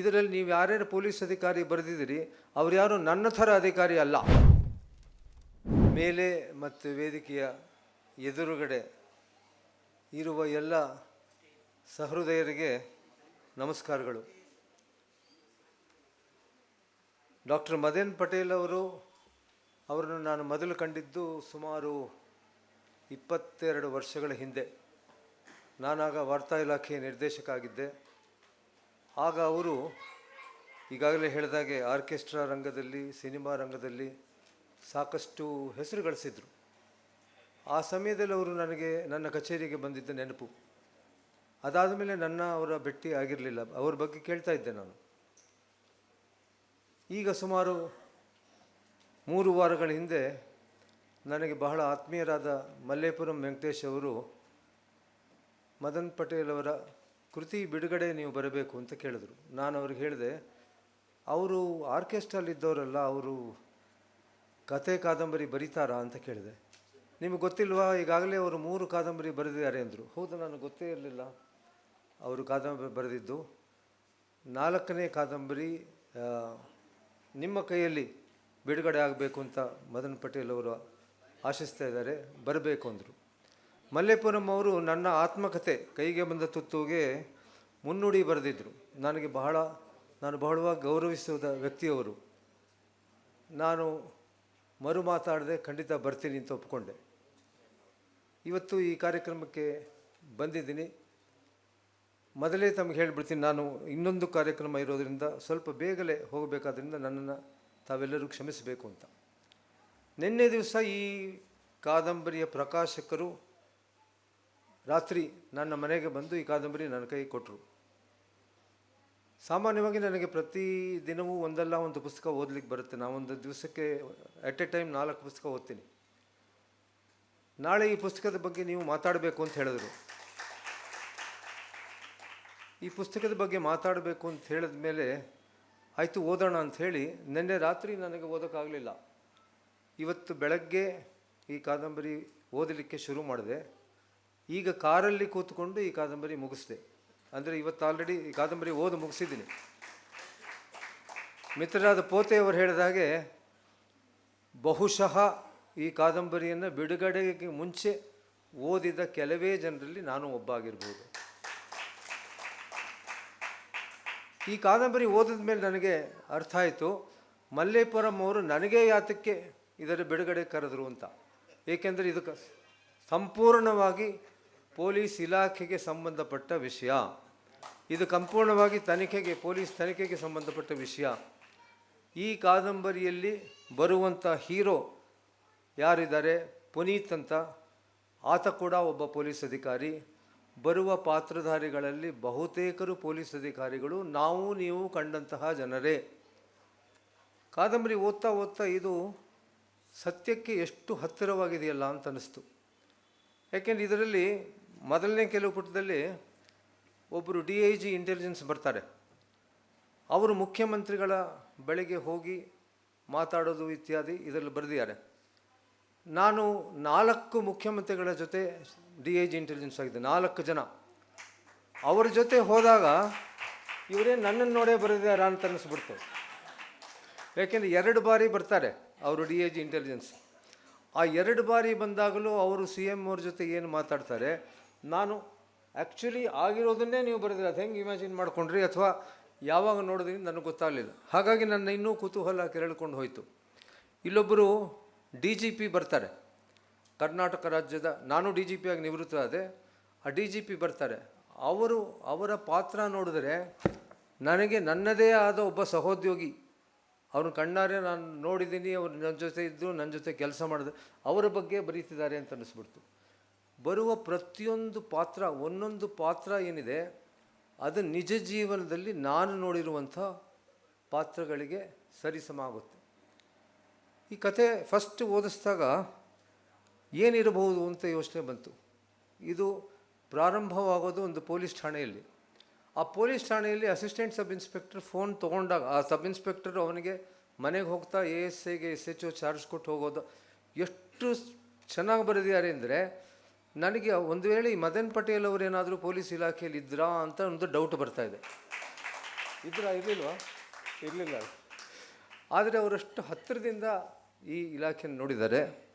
ಇದರಲ್ಲಿ ನೀವು ಯಾರ್ಯಾರು ಪೊಲೀಸ್ ಅಧಿಕಾರಿ ಬರೆದಿದ್ದೀರಿ, ಅವ್ರು ಯಾರು ನನ್ನ ಥರ ಅಧಿಕಾರಿ ಅಲ್ಲ. ಮೇಲೆ ಮತ್ತು ವೇದಿಕೆಯ ಎದುರುಗಡೆ ಇರುವ ಎಲ್ಲ ಸಹೃದಯರಿಗೆ ನಮಸ್ಕಾರಗಳು. ಡಾಕ್ಟರ್ ಮದನ್ ಪಟೇಲ್ ಅವರು, ಅವರನ್ನು ನಾನು ಮೊದಲು ಕಂಡಿದ್ದು ಸುಮಾರು ಇಪ್ಪತ್ತೆರಡು ವರ್ಷಗಳ ಹಿಂದೆ. ನಾನಾಗ ವಾರ್ತಾ ಇಲಾಖೆಯ ನಿರ್ದೇಶಕ ಆಗಿದ್ದೆ. ಆಗ ಅವರು ಈಗಾಗಲೇ ಹೇಳಿದಾಗೆ ಆರ್ಕೆಸ್ಟ್ರಾ ರಂಗದಲ್ಲಿ, ಸಿನಿಮಾ ರಂಗದಲ್ಲಿ ಸಾಕಷ್ಟು ಹೆಸರು ಗಳಿಸಿದರು. ಆ ಸಮಯದಲ್ಲಿ ಅವರು ನನಗೆ, ನನ್ನ ಕಚೇರಿಗೆ ಬಂದಿದ್ದ ನೆನಪು. ಅದಾದ ಮೇಲೆ ನನ್ನ ಅವರ ಭೇಟಿ ಆಗಿರಲಿಲ್ಲ. ಅವ್ರ ಬಗ್ಗೆ ಕೇಳ್ತಾ ಇದ್ದೆ ನಾನು. ಈಗ ಸುಮಾರು ಮೂರು ವಾರಗಳ ಹಿಂದೆ ನನಗೆ ಬಹಳ ಆತ್ಮೀಯರಾದ ಮಲ್ಲೇಪುರಂ ವೆಂಕಟೇಶ್ ಅವರು ಮದನ್ ಪಟೇಲ್ ಅವರ ಕೃತಿ ಬಿಡುಗಡೆ ನೀವು ಬರಬೇಕು ಅಂತ ಕೇಳಿದ್ರು. ನಾನು ಅವ್ರಿಗೆ ಹೇಳಿದೆ, ಅವರು ಆರ್ಕೆಸ್ಟ್ರಲ್ಲಿದ್ದವರಲ್ಲ ಅವರು ಕತೆ ಕಾದಂಬರಿ ಬರೀತಾರಾ ಅಂತ ಕೇಳಿದೆ. ನಿಮಗೆ ಗೊತ್ತಿಲ್ವಾ, ಈಗಾಗಲೇ ಅವರು ಮೂರು ಕಾದಂಬರಿ ಬರೆದಿದ್ದಾರೆ ಅಂದರು. ಹೌದು, ನನಗೆ ಗೊತ್ತೇ ಇರಲಿಲ್ಲ. ಅವರು ಕಾದಂಬರಿ ಬರೆದಿದ್ದು. ನಾಲ್ಕನೇ ಕಾದಂಬರಿ ನಿಮ್ಮ ಕೈಯಲ್ಲಿ ಬಿಡುಗಡೆ ಆಗಬೇಕು ಅಂತ ಮದನ್ ಪಟೇಲ್ ಅವರು ಆಶಿಸ್ತಾ ಇದ್ದಾರೆ. ಬರಬೇಕು ಅಂದರು. ಮಲ್ಲೇಪುರಂ ಅವರು ನನ್ನ ಆತ್ಮಕತೆ ಕೈಗೆ ಬಂದ ತುತ್ತುಗೆ ಮುನ್ನುಡಿ ಬರೆದಿದ್ದರು ನನಗೆ ಬಹಳ, ನಾನು ಬಹಳವಾಗಿ ಗೌರವಿಸುವ ವ್ಯಕ್ತಿಯವರು. ನಾನು ಮರು ಮಾತಾಡದೆ ಖಂಡಿತ ಬರ್ತೀನಿ ಅಂತ ಒಪ್ಪಿಕೊಂಡೆ ಇವತ್ತು ಈ ಕಾರ್ಯಕ್ರಮಕ್ಕೆ ಬಂದಿದ್ದೀನಿ. ಮೊದಲೇ ತಮಗೆ ಹೇಳಿಬಿಡ್ತೀನಿ, ನಾನು ಇನ್ನೊಂದು ಕಾರ್ಯಕ್ರಮ ಇರೋದರಿಂದ ಸ್ವಲ್ಪ ಬೇಗಲೇ ಹೋಗಬೇಕಾದ್ರಿಂದ ನನ್ನನ್ನು ತಾವೆಲ್ಲರೂ ಕ್ಷಮಿಸಬೇಕು ಅಂತ. ನಿನ್ನೆ ದಿವಸ ಈ ಕಾದಂಬರಿಯ ಪ್ರಕಾಶಕರು ರಾತ್ರಿ ನನ್ನ ಮನೆಗೆ ಬಂದು ಈ ಕಾದಂಬರಿ ನನ್ನ ಕೈ ಕೊಟ್ಟರು ಸಾಮಾನ್ಯವಾಗಿ ನನಗೆ ಪ್ರತಿ ದಿನವೂ ಒಂದಲ್ಲ ಒಂದು ಪುಸ್ತಕ ಓದಲಿಕ್ಕೆ ಬರುತ್ತೆ. ನಾವೊಂದು ದಿವಸಕ್ಕೆ ಅಟ್ ಎ ಟೈಮ್ ನಾಲ್ಕು ಪುಸ್ತಕ ಓದ್ತೀನಿ. ನಾಳೆ ಈ ಪುಸ್ತಕದ ಬಗ್ಗೆ ನೀವು ಮಾತಾಡಬೇಕು ಅಂತ ಹೇಳಿದ್ರು. ಈ ಪುಸ್ತಕದ ಬಗ್ಗೆ ಮಾತಾಡಬೇಕು ಅಂತ ಹೇಳಿದ ಮೇಲೆ ಆಯಿತು ಓದೋಣ ಅಂತ ಹೇಳಿ ನಿನ್ನೆ ರಾತ್ರಿ ನನಗೆ ಓದೋಕ್ಕಾಗಲಿಲ್ಲ. ಇವತ್ತು ಬೆಳಗ್ಗೆ ಈ ಕಾದಂಬರಿ ಓದಲಿಕ್ಕೆ ಶುರು ಮಾಡಿದೆ. ಈಗ ಕಾರಲ್ಲಿ ಕೂತ್ಕೊಂಡು ಈ ಕಾದಂಬರಿ ಮುಗಿಸಿದೆ. ಅಂದರೆ ಇವತ್ತು ಆಲ್ರೆಡಿ ಕಾದಂಬರಿ ಓದು ಮುಗಿಸಿದ್ದೀನಿ. ಮಿತ್ರರಾದ ಪೋತೆಯವರು ಹೇಳಿದ ಹಾಗೆ, ಬಹುಶಃ ಈ ಕಾದಂಬರಿಯನ್ನು ಬಿಡುಗಡೆಗೆ ಮುಂಚೆ ಓದಿದ ಕೆಲವೇ ಜನರಲ್ಲಿ ನಾನು ಒಬ್ಬ ಆಗಿರ್ಬೋದು ಈ ಕಾದಂಬರಿ ಓದಿದ ಮೇಲೆ ನನಗೆ ಅರ್ಥ ಆಯಿತು. ಮಲ್ಲೇಪುರಂ ಅವರು ನನಗೇ ಯಾತಕ್ಕೆ ಇದರ ಬಿಡುಗಡೆ ಕರೆದರು ಅಂತ. ಏಕೆಂದರೆ ಇದಕ್ಕೆ ಸಂಪೂರ್ಣವಾಗಿ ಪೊಲೀಸ್ ಇಲಾಖೆಗೆ ಸಂಬಂಧಪಟ್ಟ ವಿಷಯ. ಇದು ಸಂಪೂರ್ಣವಾಗಿ ತನಿಖೆಗೆ, ಪೊಲೀಸ್ ತನಿಖೆಗೆ ಸಂಬಂಧಪಟ್ಟ ವಿಷಯ. ಈ ಕಾದಂಬರಿಯಲ್ಲಿ ಬರುವಂಥ ಹೀರೋ ಯಾರಿದ್ದಾರೆ? ಪುನೀತ್ ಅಂತ. ಆತ ಕೂಡ ಒಬ್ಬ ಪೊಲೀಸ್ ಅಧಿಕಾರಿ. ಬರುವ ಪಾತ್ರಧಾರಿಗಳಲ್ಲಿ ಬಹುತೇಕರು ಪೊಲೀಸ್ ಅಧಿಕಾರಿಗಳು. ನಾವು, ನೀವು ಕಂಡಂತಹ ಜನರೇ. ಕಾದಂಬರಿ ಓದ್ತಾ ಓದ್ತಾ ಇದು ಸತ್ಯಕ್ಕೆ ಎಷ್ಟು ಹತ್ತಿರವಾಗಿದೆಯಲ್ಲ ಅಂತ ಅನ್ನಿಸ್ತು. ಯಾಕೆಂದರೆ ಇದರಲ್ಲಿ ಮೊದಲನೇ ಕೆಲವು ಪುಟದಲ್ಲಿ ಒಬ್ಬರು ಡಿ ಐ ಜಿ ಇಂಟೆಲಿಜೆನ್ಸ್ ಬರ್ತಾರೆ. ಅವರು ಮುಖ್ಯಮಂತ್ರಿಗಳ ಬಳಿಗೆ ಹೋಗಿ ಮಾತಾಡೋದು ಇತ್ಯಾದಿ ಇದರಲ್ಲಿ ಬರೆದಿದ್ದಾರೆ. ನಾನು ನಾಲ್ಕು ಮುಖ್ಯಮಂತ್ರಿಗಳ ಜೊತೆ ಡಿ ಐ ಜಿ ಇಂಟೆಲಿಜೆನ್ಸ್ ಆಗಿದೆ ನಾಲ್ಕು ಜನ. ಅವ್ರ ಜೊತೆ ಹೋದಾಗ ಇವರೇ ನನ್ನನ್ನು ನೋಡೇ ಬರೆದಿದ್ದಾರೆ ಅಂತ ಅನ್ನಿಸ್ಬಿಡ್ತು. ಯಾಕೆಂದರೆ ಎರಡು ಬಾರಿ ಬರ್ತಾರೆ ಅವರು ಡಿ ಐ ಜಿ ಇಂಟೆಲಿಜೆನ್ಸ್ ಆ ಎರಡು ಬಾರಿ ಬಂದಾಗಲೂ ಅವರು ಸಿ ಎಂ ಅವ್ರ ಜೊತೆ ಏನು ಮಾತಾಡ್ತಾರೆ, ನಾನು ಆ್ಯಕ್ಚುಲಿ ಆಗಿರೋದನ್ನೇ ನೀವು ಬರೆದಿಲ್ಲ. ಅದು ಹೆಂಗೆ ಇಮ್ಯಾಜಿನ್ ಮಾಡ್ಕೊಂಡ್ರಿ? ಅಥವಾ ಯಾವಾಗ ನೋಡಿದ್ರಿ? ನನಗೆ ಗೊತ್ತಾಗಲಿಲ್ಲ. ಹಾಗಾಗಿ ನನ್ನ ಇನ್ನೂ ಕುತೂಹಲ ಕೆರಳ್ಕೊಂಡು ಹೋಯಿತು. ಇಲ್ಲೊಬ್ಬರು ಡಿ ಜಿ ಪಿ ಬರ್ತಾರೆ. ಕರ್ನಾಟಕ ರಾಜ್ಯದ, ನಾನು ಡಿ ಜಿ ಪಿ ಆಗಿ ನಿವೃತ್ತರಾದೆ ಆ ಡಿ ಜಿ ಪಿ ಬರ್ತಾರೆ. ಅವರು ಅವರ ಪಾತ್ರ ನೋಡಿದ್ರೆ ನನಗೆ ನನ್ನದೇ ಆದ ಒಬ್ಬ ಸಹೋದ್ಯೋಗಿ. ಅವ್ರನ್ನ ಕಣ್ಣಾರೆ ನಾನು ನೋಡಿದ್ದೀನಿ. ಅವ್ರು ನನ್ನ ಜೊತೆ ಇದ್ದು, ನನ್ನ ಜೊತೆ ಕೆಲಸ ಮಾಡಿದೆ. ಅವರ ಬಗ್ಗೆ ಬರೀತಿದ್ದಾರೆ ಅಂತ ಅನ್ನಿಸ್ಬಿಡ್ತು ಬರುವ ಪ್ರತಿಯೊಂದು ಪಾತ್ರ, ಒಂದೊಂದು ಪಾತ್ರ ಏನಿದೆ, ಅದು ನಿಜ ಜೀವನದಲ್ಲಿ ನಾನು ನೋಡಿರುವಂಥ ಪಾತ್ರಗಳಿಗೆ ಸರಿಸಮ ಆಗುತ್ತೆ ಈ ಕತೆ ಫಸ್ಟ್ ಓದಿಸ್ದಾಗ ಏನಿರಬಹುದು ಅಂತ ಯೋಚನೆ ಬಂತು. ಇದು ಪ್ರಾರಂಭವಾಗೋದು ಒಂದು ಪೊಲೀಸ್ ಠಾಣೆಯಲ್ಲಿ. ಆ ಪೊಲೀಸ್ ಠಾಣೆಯಲ್ಲಿ ಅಸಿಸ್ಟೆಂಟ್ ಸಬ್ ಇನ್ಸ್ಪೆಕ್ಟರ್ ಫೋನ್ ತೊಗೊಂಡಾಗ, ಆ ಸಬ್ ಇನ್ಸ್ಪೆಕ್ಟರ್ ಅವನಿಗೆ ಮನೆಗೆ ಹೋಗ್ತಾ ಎ ಎಸ್ ಐಗೆ ಎಸ್ ಎಚ್ ಓ ಚಾರ್ಜ್ ಕೊಟ್ಟು ಹೋಗೋದು. ಎಷ್ಟು ಚೆನ್ನಾಗಿ ಬರೆದಿದ್ದಾರೆ ಅಂದರೆ ನನಗೆ ಒಂದು ವೇಳೆ ಈ ಮದನ್ ಪಟೇಲ್ ಅವರೇನಾದರೂ ಪೊಲೀಸ್ ಇಲಾಖೆಯಲ್ಲಿ ಇದ್ರಾ ಅಂತ ಒಂದು ಡೌಟ್ ಬರ್ತಾ ಇದೆ. ಇದ್ರಾ ಇರಲಿಲ್ವಾ? ಇರಲಿಲ್ಲ. ಆದರೆ ಅವರಷ್ಟು ಹತ್ತಿರದಿಂದ ಈ ಇಲಾಖೆಯನ್ನು ನೋಡಿದ್ದಾರೆ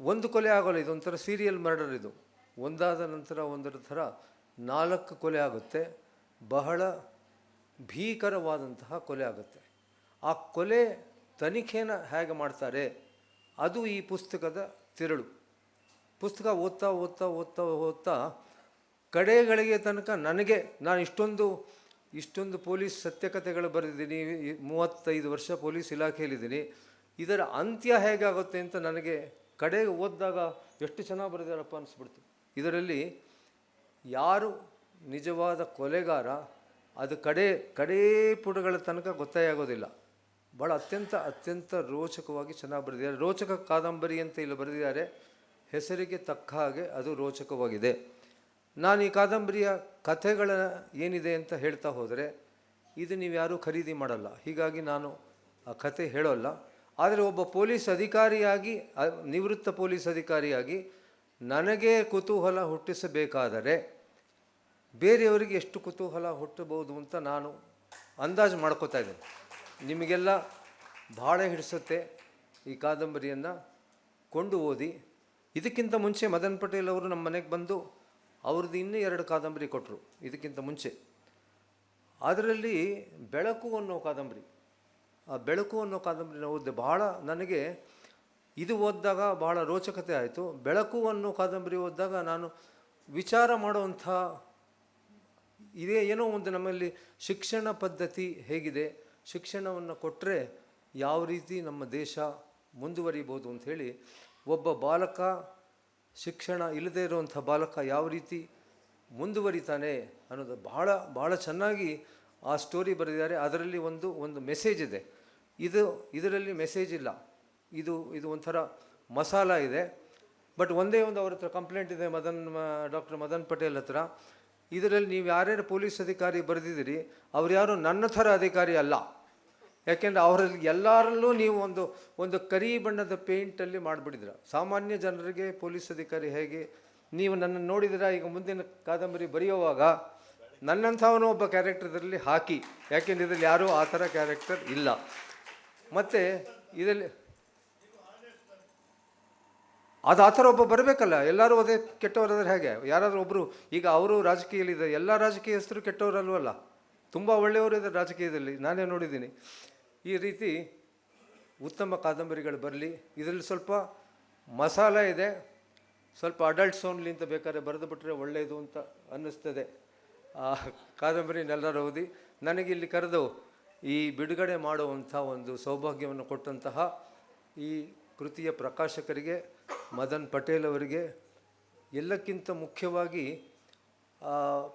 ಒಂದು ಕೊಲೆ ಆಗೋಲ್ಲ ಇದೊಂಥರ ಸೀರಿಯಲ್ ಮರ್ಡರ್ ಇದು. ಒಂದಾದ ನಂತರ ಒಂದರ ಥರ ನಾಲ್ಕು ಕೊಲೆ ಆಗುತ್ತೆ. ಬಹಳ ಭೀಕರವಾದಂತಹ ಕೊಲೆ ಆಗುತ್ತೆ. ಆ ಕೊಲೆ ತನಿಖೆನ ಹೇಗೆ ಮಾಡ್ತಾರೆ? ಅದು ಈ ಪುಸ್ತಕದ ತಿರುಳು. ಪುಸ್ತಕ ಓದ್ತಾ ಓದ್ತಾ ಓದ್ತಾ ಓದ್ತಾ ಕಡೆಗಳಿಗೆ ತನಕ ನನಗೆ, ನಾನು ಇಷ್ಟೊಂದು ಇಷ್ಟೊಂದು ಪೊಲೀಸ್ ಸತ್ಯಕಥೆಗಳು ಬರೆದಿದ್ದೀನಿ ಮೂವತ್ತೈದು ವರ್ಷ ಪೊಲೀಸ್ ಇಲಾಖೆಯಲ್ಲಿದ್ದೀನಿ. ಇದರ ಅಂತ್ಯ ಹೇಗಾಗುತ್ತೆ ಅಂತ ನನಗೆ ಕಡೆಗೆ ಓದಿದಾಗ ಎಷ್ಟು ಚೆನ್ನಾಗಿ ಬರೆದಾರಪ್ಪ ಅನಿಸ್ಬಿಡ್ತು. ಇದರಲ್ಲಿ ಯಾರು ನಿಜವಾದ ಕೊಲೆಗಾರ, ಅದು ಕಡೆ, ಕಡೇ ಪುಟಗಳ ತನಕ ಗೊತ್ತೇ ಆಗೋದಿಲ್ಲ. ಭಾಳ ಅತ್ಯಂತ ಅತ್ಯಂತ ರೋಚಕವಾಗಿ ಚೆನ್ನಾಗಿ ಬರೆದಿದ್ದಾರೆ. ರೋಚಕ ಕಾದಂಬರಿ ಅಂತ ಇಲ್ಲಿ ಬರೆದಿದ್ದಾರೆ. ಹೆಸರಿಗೆ ತಕ್ಕ ಹಾಗೆ ಅದು ರೋಚಕವಾಗಿದೆ. ನಾನು ಈ ಕಾದಂಬರಿಯ ಕಥೆಗಳ ಏನಿದೆ ಅಂತ ಹೇಳ್ತಾ ಹೋದರೆ, ಇದು ನೀವು ಯಾರೂ ಖರೀದಿ ಮಾಡಲ್ಲ. ಹೀಗಾಗಿ ನಾನು ಆ ಕಥೆ ಹೇಳೋಲ್ಲ. ಆದರೆ ಒಬ್ಬ ಪೊಲೀಸ್ ಅಧಿಕಾರಿಯಾಗಿ ನಿವೃತ್ತ ಪೊಲೀಸ್ ಅಧಿಕಾರಿಯಾಗಿ ನನಗೆ ಕುತೂಹಲ ಹುಟ್ಟಿಸಬೇಕಾದರೆ ಬೇರೆಯವರಿಗೆ ಎಷ್ಟು ಕುತೂಹಲ ಹುಟ್ಟಬಹುದು ಅಂತ ನಾನು ಅಂದಾಜು ಮಾಡ್ಕೋತಾ ಇದ್ದೇನೆ. ನಿಮಗೆಲ್ಲ ಭಾಳ ಹಿಡಿಸುತ್ತೆ ಈ ಕಾದಂಬರಿಯನ್ನು ಕೊಂಡು ಓದಿ ಇದಕ್ಕಿಂತ ಮುಂಚೆ ಮದನ್ ಪಟೇಲ್ ಅವರು ನಮ್ಮ ಮನೆಗೆ ಬಂದು ಅವ್ರದ್ದು ಇನ್ನೂ ಎರಡು ಕಾದಂಬರಿ ಕೊಟ್ಟರು ಇದಕ್ಕಿಂತ ಮುಂಚೆ. ಅದರಲ್ಲಿ ಬೆಳಕು ಅನ್ನೋ ಕಾದಂಬರಿ. ಆ ಬೆಳಕು ಅನ್ನೋ ಕಾದಂಬರಿನ ಓದಿದೆ ಬಹಳ ನನಗೆ ಇದು ಓದಿದಾಗ ಬಹಳ ರೋಚಕತೆ ಆಯಿತು. ಬೆಳಕು ಅನ್ನೋ ಕಾದಂಬರಿ ಓದಿದಾಗ ನಾನು ವಿಚಾರ ಮಾಡುವಂಥ ಇದೇ ಏನೋ ಒಂದು ನಮ್ಮಲ್ಲಿ ಶಿಕ್ಷಣ ಪದ್ಧತಿ ಹೇಗಿದೆ. ಶಿಕ್ಷಣವನ್ನು ಕೊಟ್ಟರೆ ಯಾವ ರೀತಿ ನಮ್ಮ ದೇಶ ಮುಂದುವರಿಬೋದು ಅಂಥೇಳಿ ಒಬ್ಬ ಬಾಲಕ ಶಿಕ್ಷಣ ಇಲ್ಲದೇ ಇರುವಂಥ ಬಾಲಕ ಯಾವ ರೀತಿ ಮುಂದುವರಿತಾನೆ ಅನ್ನೋದು ಭಾಳ ಭಾಳ ಚೆನ್ನಾಗಿ ಆ ಸ್ಟೋರಿ ಬರೆದಿದ್ದಾರೆ. ಅದರಲ್ಲಿ ಒಂದು ಒಂದು ಮೆಸೇಜ್ ಇದೆ. ಇದು, ಇದರಲ್ಲಿ ಮೆಸೇಜ್ ಇಲ್ಲ. ಇದು ಇದು ಒಂಥರ ಮಸಾಲ ಇದೆ. ಬಟ್ ಒಂದೇ ಒಂದು ಅವ್ರ ಹತ್ರ ಕಂಪ್ಲೇಂಟ್ ಇದೆ, ಮದನ್ ಡಾಕ್ಟರ್ ಮದನ್ ಪಟೇಲ್ ಹತ್ರ. ಇದರಲ್ಲಿ ನೀವು ಯಾರ್ಯಾರು ಪೊಲೀಸ್ ಅಧಿಕಾರಿ ಬರೆದಿದ್ದೀರಿ, ಅವ್ರು ಯಾರು ನನ್ನ ಥರ ಅಧಿಕಾರಿ ಅಲ್ಲ. ಯಾಕೆಂದರೆ ಅವರಲ್ಲಿ ಎಲ್ಲರಲ್ಲೂ ನೀವು ಒಂದು ಒಂದು ಕರಿ ಬಣ್ಣದ ಪೇಂಟಲ್ಲಿ ಮಾಡಿಬಿಟ್ಟಿದ್ರ ಸಾಮಾನ್ಯ ಜನರಿಗೆ, ಪೊಲೀಸ್ ಅಧಿಕಾರಿ ಹೇಗೆ, ನೀವು ನನ್ನನ್ನು ನೋಡಿದ್ರೆ? ಈಗ ಮುಂದಿನ ಕಾದಂಬರಿ ಬರೆಯುವಾಗ ನನ್ನಂಥವನು ಒಬ್ಬ ಕ್ಯಾರೆಕ್ಟರ್ ಇದರಲ್ಲಿ ಹಾಕಿ, ಯಾಕೆಂದರೆ ಇದರಲ್ಲಿ ಯಾರೂ ಆ ಥರ ಕ್ಯಾರೆಕ್ಟರ್ ಇಲ್ಲ. ಮತ್ತು ಇದರಲ್ಲಿ ಅದು ಆ ಥರ ಒಬ್ಬ ಬರಬೇಕಲ್ಲ? ಎಲ್ಲರೂ ಅದೇ ಕೆಟ್ಟವರಾದ್ರೆ ಹೇಗೆ? ಯಾರಾದರೂ ಒಬ್ಬರು ಈಗ ಅವರು ರಾಜಕೀಯಲ್ಲಿದ್ದಾರೆ, ಎಲ್ಲ ರಾಜಕೀಯಸ್ಥರು ಕೆಟ್ಟವರಲ್ವಲ್ಲ? ತುಂಬ ಒಳ್ಳೆಯವರು ಇದ್ದಾರೆ ರಾಜಕೀಯದಲ್ಲಿ. ನಾನೇ ನೋಡಿದ್ದೀನಿ. ಈ ರೀತಿ ಉತ್ತಮ ಕಾದಂಬರಿಗಳು ಬರಲಿ, ಇದರಲ್ಲಿ ಸ್ವಲ್ಪ ಮಸಾಲ ಇದೆ, ಸ್ವಲ್ಪ ಅಡಲ್ಟ್ ಸೋನ್ಲಿ ಅಂತ ಬೇಕಾದ್ರೆ ಬರೆದು ಬಿಟ್ಟರೆ ಒಳ್ಳೆಯದು ಅಂತ ಅನ್ನಿಸ್ತದೆ. ಆ ಕಾದಂಬರಿನೆಲ್ಲರೂ ಓದಿ ನನಗೆ ಇಲ್ಲಿ ಕರೆದು ಈ ಬಿಡುಗಡೆ ಮಾಡುವಂಥ ಒಂದು ಸೌಭಾಗ್ಯವನ್ನು ಕೊಟ್ಟಂತಹ ಈ ಕೃತಿಯ ಪ್ರಕಾಶಕರಿಗೆ, ಮದನ್ ಪಟೇಲ್ ಅವರಿಗೆ, ಎಲ್ಲಕ್ಕಿಂತ ಮುಖ್ಯವಾಗಿ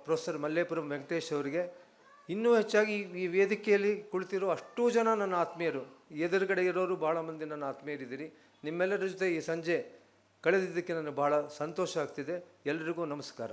ಪ್ರೊಫೆಸರ್ ಮಲ್ಲೇಪುರಂ ವೆಂಕಟೇಶ್ ಅವರಿಗೆ ಇನ್ನೂ ಹೆಚ್ಚಾಗಿ ಈ- ವೇದಿಕೆಯಲ್ಲಿ ಕುಳಿತಿರೋ ಅಷ್ಟೂ ಜನ ನನ್ನ ಆತ್ಮೀಯರು. ಎದುರುಗಡೆ ಇರೋರು ಭಾಳ ಮಂದಿ ನನ್ನ ಆತ್ಮೀಯರಿದ್ದೀರಿ. ನಿಮ್ಮೆಲ್ಲರ ಜೊತೆ ಈ ಸಂಜೆ ಕಳೆದಿದ್ದಕ್ಕೆ ನನಗೆ ಭಾಳ ಸಂತೋಷ ಆಗ್ತಿದೆ. ಎಲ್ರಿಗೂ ನಮಸ್ಕಾರ.